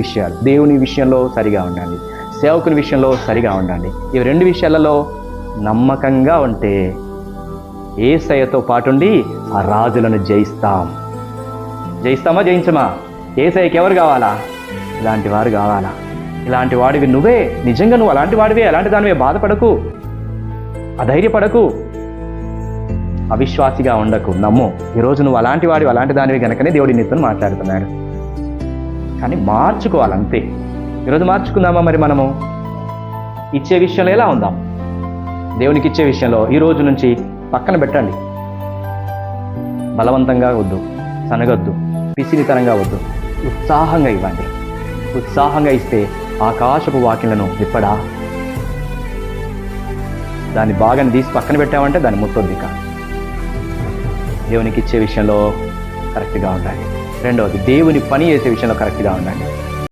విషయాలు. దేవుని విషయంలో సరిగా ఉండండి. సేవకుని విషయంలో సరిగా ఉండండి. ఇవి రెండు విషయాలలో నమ్మకంగా ఉంటే ఏసయ్యతో పాటుండి ఆ రాజులను జయిస్తాం. జయిస్తామా జయించమా? ఏసయ్యకి ఎవరు కావాలా? ఇలాంటి వారు కావాలా? ఇలాంటి వాడివి నువ్వే. నిజంగా నువ్వు అలాంటి వాడివే. అలాంటి దానివే బాధపడకు. అధైర్యపడకు. అవిశ్వాసిగా ఉండకు. నమ్ము. ఈరోజు నువ్వు అలాంటి వాడివి. అలాంటి దానివి గనకనే దేవుడి నీతో మాట్లాడుతున్నాడు కానీ మార్చుకోవాలంతే. ఈరోజు మార్చుకుందామా మరి మనము? ఇచ్చే విషయంలో ఎలా ఉందాం? దేవునికి ఇచ్చే విషయంలో ఈ రోజు నుంచి పక్కన పెట్టండి. బలవంతంగా వద్దు సనగొద్దు పిసిరితనంగా వద్దు. ఉత్సాహంగా ఇవ్వండి. ఉత్సాహంగా ఇస్తే ఆకాశపు వాకిళ్ళను విప్పడా? దాన్ని బాగా తీసి పక్కన పెట్టామంటే దాన్ని ముట్టొద్దు ఇక. దేవునికి ఇచ్చే విషయంలో కరెక్ట్గా ఉండాలి. రెండవది దేవుని పని చేసే విషయంలో కరెక్ట్గా ఉండండి.